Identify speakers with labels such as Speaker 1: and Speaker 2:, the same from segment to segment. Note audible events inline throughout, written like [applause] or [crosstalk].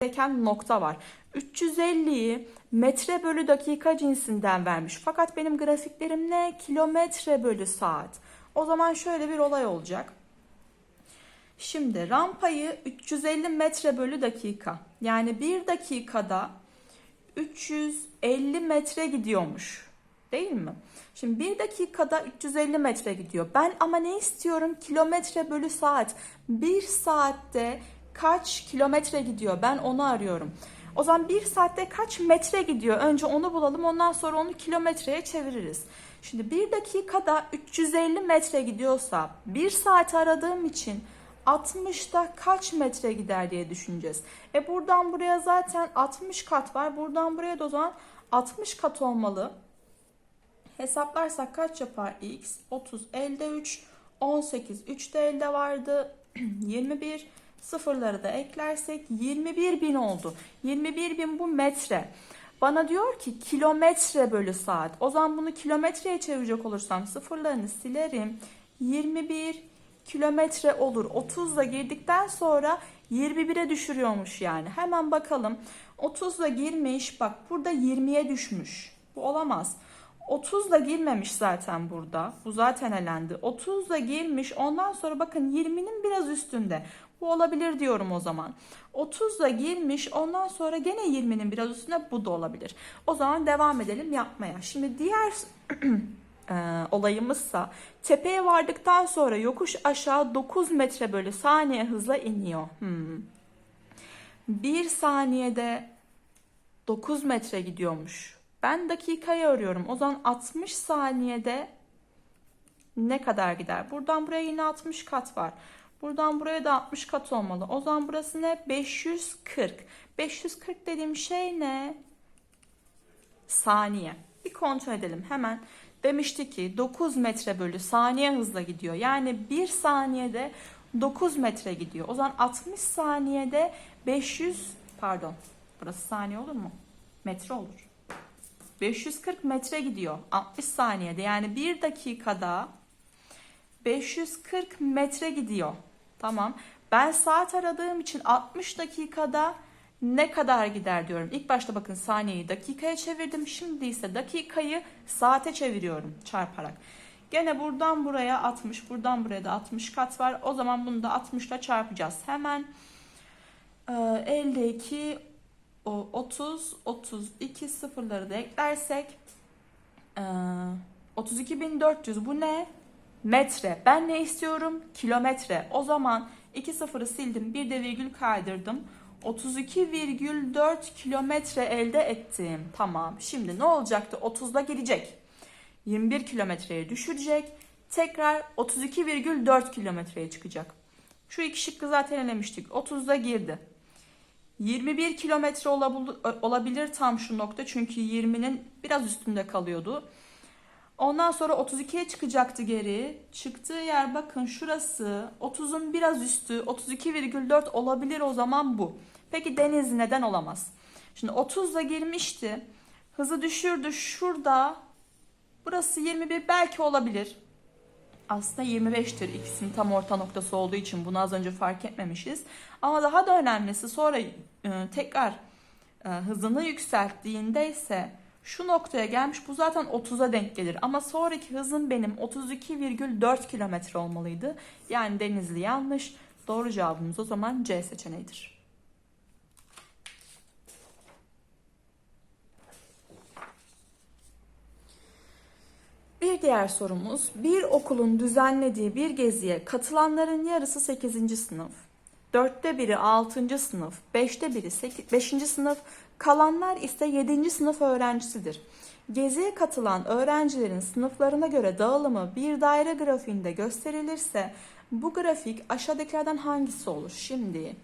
Speaker 1: gereken nokta var. 350'yi metre bölü dakika cinsinden vermiş. Fakat benim grafiklerim ne? Kilometre bölü saat. O zaman şöyle bir olay olacak. Şimdi rampayı 350 metre bölü dakika. Yani bir dakikada 350 metre gidiyormuş. Değil mi? Şimdi bir dakikada 350 metre gidiyor. Ben ama ne istiyorum? Kilometre bölü saat. Bir saatte kaç kilometre gidiyor? Ben onu arıyorum. O zaman bir saatte kaç metre gidiyor? Önce onu bulalım. Ondan sonra onu kilometreye çeviririz. Şimdi bir dakikada 350 metre gidiyorsa bir saat aradığım için 60'da kaç metre gider diye düşüneceğiz. E buradan buraya zaten 60 kat var. Buradan buraya da o zaman 60 kat olmalı. Hesaplarsak kaç yapar x? 30 elde 3, 18 3 de elde vardı. [clears throat] 21 sıfırları da eklersek 21 bin oldu. 21 bin bu metre. Bana diyor ki kilometre bölü saat. O zaman bunu kilometreye çevirecek olursam sıfırlarını silerim. 21 kilometre olur. 30'la girdikten sonra 21'e düşürüyormuş yani. Hemen bakalım. 30'la girmiş. Bak burada 20'ye düşmüş. Bu olamaz. 30'la girmemiş zaten burada. Bu zaten elendi. 30'la girmiş. Ondan sonra bakın 20'nin biraz üstünde. Bu olabilir diyorum o zaman. 30'la girmiş. Ondan sonra gene 20'nin biraz üstünde. Bu da olabilir. O zaman devam edelim yapmaya. Şimdi diğer [clears throat] e, olayımızsa tepeye vardıktan sonra yokuş aşağı 9 metre bölü saniye hızla iniyor. Hmm. Bir saniyede 9 metre gidiyormuş. Ben dakikayı arıyorum. O zaman 60 saniyede ne kadar gider? Buradan buraya yine 60 kat var. Buradan buraya da 60 kat olmalı. O zaman burası ne? 540. 540 dediğim şey ne? Saniye. Bir kontrol edelim hemen. Demişti ki 9 metre bölü saniye hızla gidiyor. Yani 1 saniyede 9 metre gidiyor. O zaman 60 saniyede 500 pardon burası saniye olur mu? Metre olur. 540 metre gidiyor 60 saniyede. Yani 1 dakikada 540 metre gidiyor. Tamam. Ben saat aradığım için 60 dakikada ne kadar gider diyorum. İlk başta bakın saniyeyi dakikaya çevirdim. Şimdi ise dakikayı saate çeviriyorum çarparak. Gene buradan buraya 60, buradan buraya da 60 kat var. O zaman bunu da 60 ile çarpacağız. Hemen e, 52, o 30, 32 sıfırları da eklersek e, 32.400 bu ne? Metre. Ben ne istiyorum? Kilometre. O zaman iki sıfırı sildim. Bir de virgül kaydırdım. 32,4 kilometre elde ettim. Tamam. Şimdi ne olacaktı? 30'da girecek. 21 kilometreye düşürecek. Tekrar 32,4 kilometreye çıkacak. Şu iki şıkkı zaten elemiştik. 30'da girdi. 21 kilometre olabilir tam şu nokta. Çünkü 20'nin biraz üstünde kalıyordu. Ondan sonra 32'ye çıkacaktı geri. Çıktığı yer bakın şurası 30'un biraz üstü 32,4 olabilir o zaman bu. Peki deniz neden olamaz? Şimdi 30'da girmişti. Hızı düşürdü şurada. Burası 21 belki olabilir. Aslında 25'tir ikisinin tam orta noktası olduğu için bunu az önce fark etmemişiz. Ama daha da önemlisi sonra e, tekrar e, hızını yükselttiğinde ise şu noktaya gelmiş bu zaten 30'a denk gelir. Ama sonraki hızım benim 32,4 kilometre olmalıydı. Yani Denizli yanlış. Doğru cevabımız o zaman C seçeneğidir. Bir diğer sorumuz, bir okulun düzenlediği bir geziye katılanların yarısı 8. sınıf, dörtte biri 6. sınıf, beşte biri 5. sınıf, kalanlar ise 7. sınıf öğrencisidir. Geziye katılan öğrencilerin sınıflarına göre dağılımı bir daire grafiğinde gösterilirse bu grafik aşağıdakilerden hangisi olur? Şimdi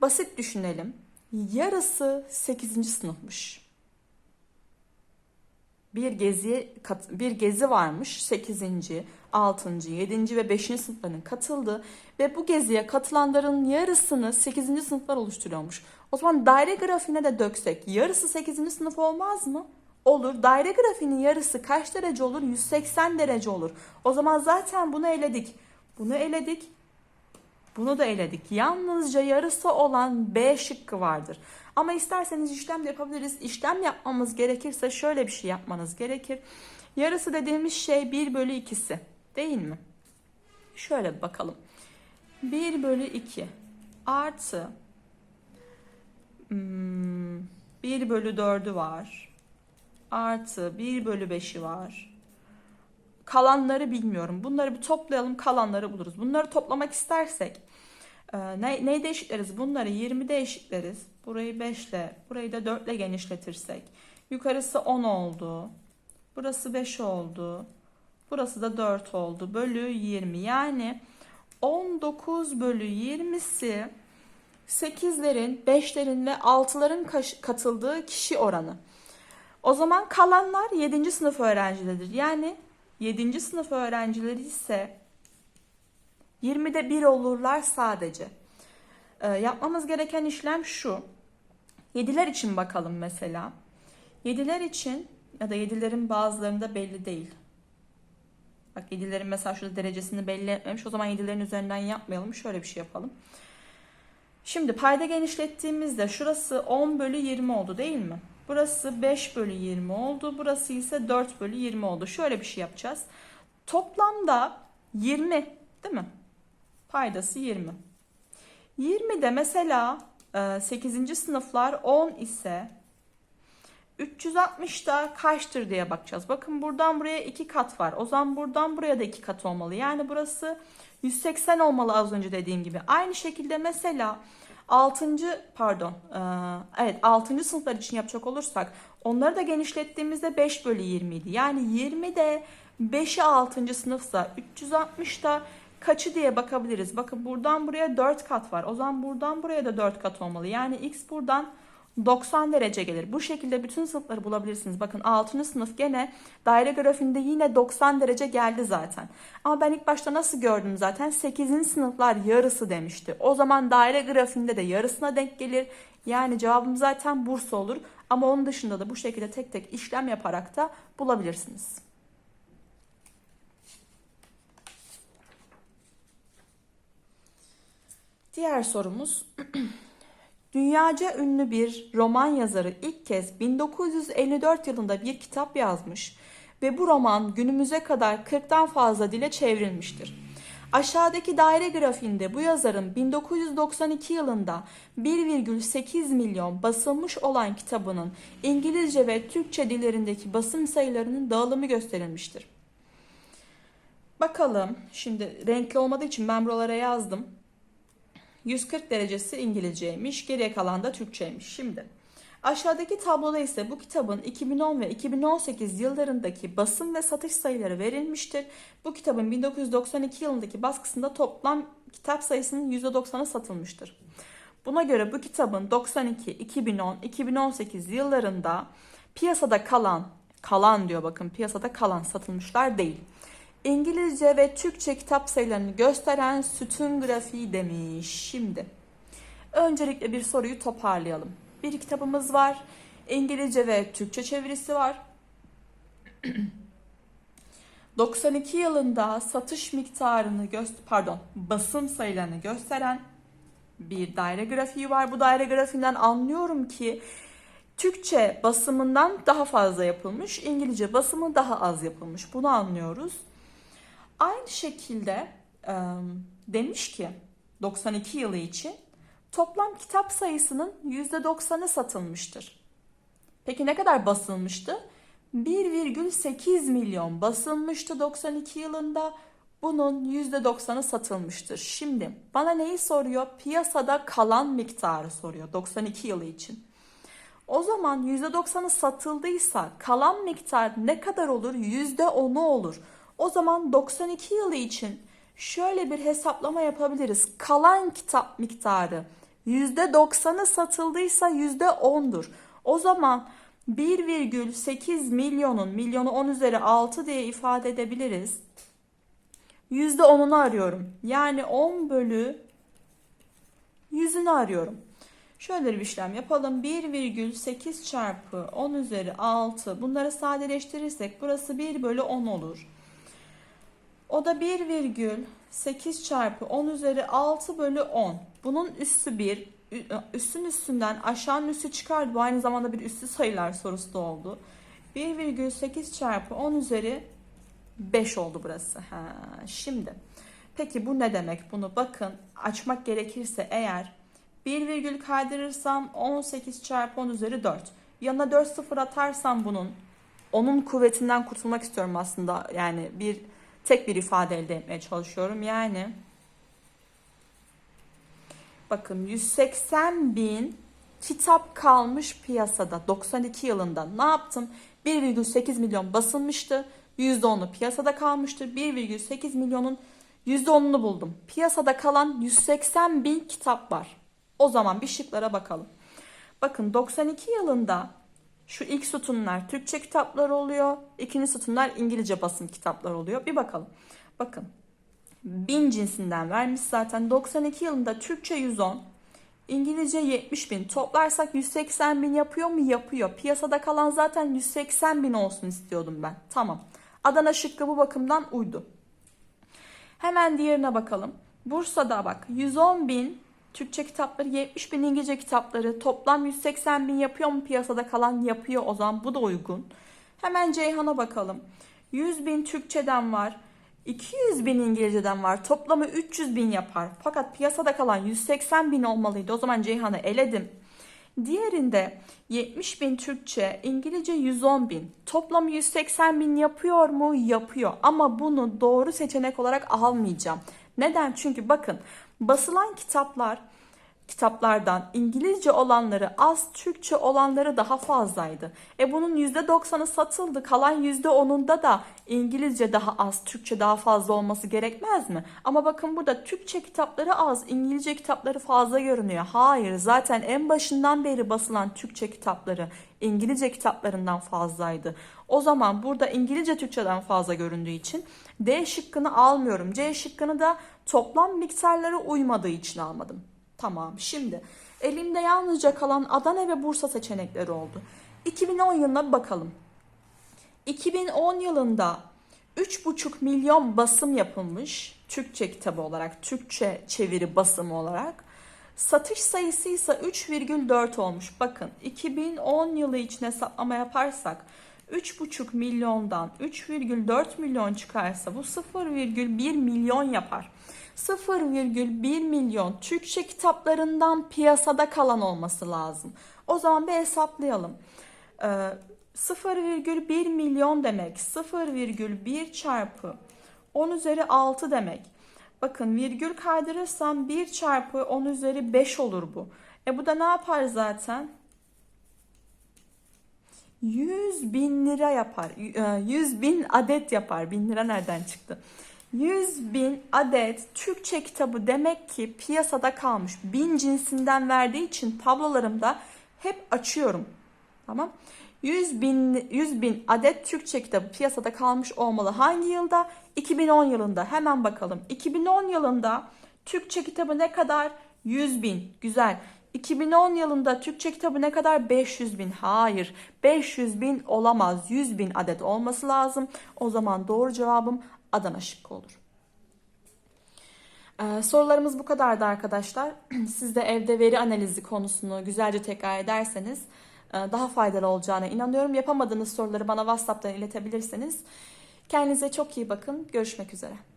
Speaker 1: basit düşünelim. Yarısı 8. sınıfmış bir gezi bir gezi varmış 8. 6. 7. ve 5. sınıfların katıldı ve bu geziye katılanların yarısını 8. sınıflar oluşturuyormuş. O zaman daire grafiğine de döksek yarısı 8. sınıf olmaz mı? Olur. Daire grafiğinin yarısı kaç derece olur? 180 derece olur. O zaman zaten bunu eledik. Bunu eledik. Bunu da eledik. Yalnızca yarısı olan B şıkkı vardır. Ama isterseniz işlem de yapabiliriz. İşlem yapmamız gerekirse şöyle bir şey yapmanız gerekir. Yarısı dediğimiz şey 1 bölü 2'si değil mi? Şöyle bakalım. 1 bölü 2 artı hmm, 1 bölü 4'ü var. Artı 1 bölü 5'i var. Kalanları bilmiyorum. Bunları bir toplayalım kalanları buluruz. Bunları toplamak istersek e, ne, neyde eşitleriz? Bunları 20'de eşitleriz. Burayı 5 ile, burayı da 4 ile genişletirsek. Yukarısı 10 oldu. Burası 5 oldu. Burası da 4 oldu. Bölü 20. Yani 19 bölü 20'si 8'lerin, 5'lerin ve 6'ların kaş- katıldığı kişi oranı. O zaman kalanlar 7. sınıf öğrencileridir. Yani 7. sınıf öğrencileri ise 20'de 1 olurlar sadece. Ee, yapmamız gereken işlem şu. 7'ler için bakalım mesela. 7'ler için ya da 7'lerin bazılarında belli değil. Bak 7'lerin mesela şurada derecesini belli etmemiş. O zaman 7'lerin üzerinden yapmayalım. Şöyle bir şey yapalım. Şimdi payda genişlettiğimizde şurası 10 bölü 20 oldu değil mi? Burası 5 bölü 20 oldu. Burası ise 4 bölü 20 oldu. Şöyle bir şey yapacağız. Toplamda 20 değil mi? Paydası 20. 20 de mesela 8. sınıflar 10 ise 360 da kaçtır diye bakacağız. Bakın buradan buraya 2 kat var. O zaman buradan buraya da 2 kat olmalı. Yani burası 180 olmalı az önce dediğim gibi. Aynı şekilde mesela 6. pardon evet 6. sınıflar için yapacak olursak onları da genişlettiğimizde 5 bölü 20 idi. Yani 20 de 5'i 6. sınıfsa 360 da kaçı diye bakabiliriz. Bakın buradan buraya 4 kat var. O zaman buradan buraya da 4 kat olmalı. Yani x buradan 90 derece gelir. Bu şekilde bütün sınıfları bulabilirsiniz. Bakın 6. sınıf gene daire grafiğinde yine 90 derece geldi zaten. Ama ben ilk başta nasıl gördüm zaten? 8. sınıflar yarısı demişti. O zaman daire grafiğinde de yarısına denk gelir. Yani cevabım zaten Bursa olur. Ama onun dışında da bu şekilde tek tek işlem yaparak da bulabilirsiniz. Diğer sorumuz [clears throat] Dünyaca ünlü bir roman yazarı ilk kez 1954 yılında bir kitap yazmış ve bu roman günümüze kadar 40'tan fazla dile çevrilmiştir. Aşağıdaki daire grafiğinde bu yazarın 1992 yılında 1,8 milyon basılmış olan kitabının İngilizce ve Türkçe dillerindeki basım sayılarının dağılımı gösterilmiştir. Bakalım şimdi renkli olmadığı için ben buralara yazdım. 140 derecesi İngilizceymiş, geriye kalan da Türkçeymiş. Şimdi aşağıdaki tabloda ise bu kitabın 2010 ve 2018 yıllarındaki basım ve satış sayıları verilmiştir. Bu kitabın 1992 yılındaki baskısında toplam kitap sayısının %90'ı satılmıştır. Buna göre bu kitabın 92, 2010, 2018 yıllarında piyasada kalan, kalan diyor bakın piyasada kalan satılmışlar değil. İngilizce ve Türkçe kitap sayılarını gösteren sütun grafiği demiş. Şimdi öncelikle bir soruyu toparlayalım. Bir kitabımız var. İngilizce ve Türkçe çevirisi var. [clears throat] 92 yılında satış miktarını göster pardon basım sayılarını gösteren bir daire grafiği var. Bu daire grafiğinden anlıyorum ki Türkçe basımından daha fazla yapılmış, İngilizce basımı daha az yapılmış. Bunu anlıyoruz. Aynı şekilde e, demiş ki 92 yılı için toplam kitap sayısının %90'ı satılmıştır. Peki ne kadar basılmıştı? 1,8 milyon basılmıştı 92 yılında. Bunun %90'ı satılmıştır. Şimdi bana neyi soruyor? Piyasada kalan miktarı soruyor 92 yılı için. O zaman %90'ı satıldıysa kalan miktar ne kadar olur? %10'u olur. O zaman 92 yılı için şöyle bir hesaplama yapabiliriz. Kalan kitap miktarı %90'ı satıldıysa %10'dur. O zaman 1,8 milyonun milyonu 10 üzeri 6 diye ifade edebiliriz. %10'unu arıyorum. Yani 10 bölü 100'ünü arıyorum. Şöyle bir işlem yapalım. 1,8 çarpı 10 üzeri 6 bunları sadeleştirirsek burası 1 bölü 10 olur. O da 1,8 çarpı 10 üzeri 6 bölü 10. Bunun üssü 1. Üssün üstünden aşağının üssü çıkardı. Bu aynı zamanda bir üssü sayılar sorusu da oldu. 1,8 çarpı 10 üzeri 5 oldu burası. Ha, şimdi peki bu ne demek? Bunu bakın açmak gerekirse eğer 1 virgül kaydırırsam 18 çarpı 10 üzeri 4. Yanına 4 sıfır atarsam bunun onun kuvvetinden kurtulmak istiyorum aslında. Yani bir tek bir ifade elde etmeye çalışıyorum. Yani bakın 180 bin kitap kalmış piyasada 92 yılında. Ne yaptım? 1,8 milyon basılmıştı. %10'u piyasada kalmıştır. 1,8 milyonun %10'unu buldum. Piyasada kalan 180 bin kitap var. O zaman bir şıklara bakalım. Bakın 92 yılında şu ilk sütunlar Türkçe kitaplar oluyor. ikinci sütunlar İngilizce basım kitaplar oluyor. Bir bakalım. Bakın bin cinsinden vermiş zaten. 92 yılında Türkçe 110, İngilizce 70 bin. Toplarsak 180 bin yapıyor mu? Yapıyor. Piyasada kalan zaten 180 bin olsun istiyordum ben. Tamam. Adana şıkkı bu bakımdan uydu. Hemen diğerine bakalım. Bursa'da bak 110 bin Türkçe kitapları 70 bin İngilizce kitapları toplam 180 bin yapıyor mu piyasada kalan yapıyor o zaman bu da uygun. Hemen Ceyhan'a bakalım. 100 bin Türkçeden var. 200 bin İngilizceden var. Toplamı 300 bin yapar. Fakat piyasada kalan 180 bin olmalıydı. O zaman Ceyhan'ı eledim. Diğerinde 70 bin Türkçe, İngilizce 110 bin. Toplamı 180 bin yapıyor mu? Yapıyor. Ama bunu doğru seçenek olarak almayacağım. Neden? Çünkü bakın basılan kitaplar kitaplardan İngilizce olanları az, Türkçe olanları daha fazlaydı. E bunun %90'ı satıldı. Kalan %10'unda da İngilizce daha az, Türkçe daha fazla olması gerekmez mi? Ama bakın burada Türkçe kitapları az, İngilizce kitapları fazla görünüyor. Hayır, zaten en başından beri basılan Türkçe kitapları İngilizce kitaplarından fazlaydı. O zaman burada İngilizce Türkçeden fazla göründüğü için D şıkkını almıyorum. C şıkkını da toplam miktarlara uymadığı için almadım. Tamam şimdi elimde yalnızca kalan Adana ve Bursa seçenekleri oldu. 2010 yılına bakalım. 2010 yılında 3,5 milyon basım yapılmış Türkçe kitabı olarak, Türkçe çeviri basımı olarak. Satış sayısı ise 3,4 olmuş. Bakın 2010 yılı için hesaplama yaparsak 3,5 milyondan 3,4 milyon çıkarsa bu 0,1 milyon yapar. 0,1 milyon Türkçe kitaplarından piyasada kalan olması lazım. O zaman bir hesaplayalım. Ee, 0,1 milyon demek 0,1 çarpı 10 üzeri 6 demek. Bakın virgül kaydırırsam 1 çarpı 10 üzeri 5 olur bu. E bu da ne yapar zaten? 100 bin lira yapar. 100 e, bin adet yapar. Bin lira nereden çıktı? 100 bin adet Türkçe kitabı demek ki piyasada kalmış. Bin cinsinden verdiği için tablolarımda hep açıyorum. Tamam. 100 bin, 100 bin adet Türkçe kitabı piyasada kalmış olmalı. Hangi yılda? 2010 yılında. Hemen bakalım. 2010 yılında Türkçe kitabı ne kadar? 100 bin. Güzel. 2010 yılında Türkçe kitabı ne kadar? 500 bin. Hayır. 500 bin olamaz. 100 bin adet olması lazım. O zaman doğru cevabım Adana şıkkı olur. Ee, sorularımız bu kadardı arkadaşlar. [clears throat] Siz de evde veri analizi konusunu güzelce tekrar ederseniz e, daha faydalı olacağına inanıyorum. Yapamadığınız soruları bana WhatsApp'tan iletebilirsiniz. Kendinize çok iyi bakın. Görüşmek üzere.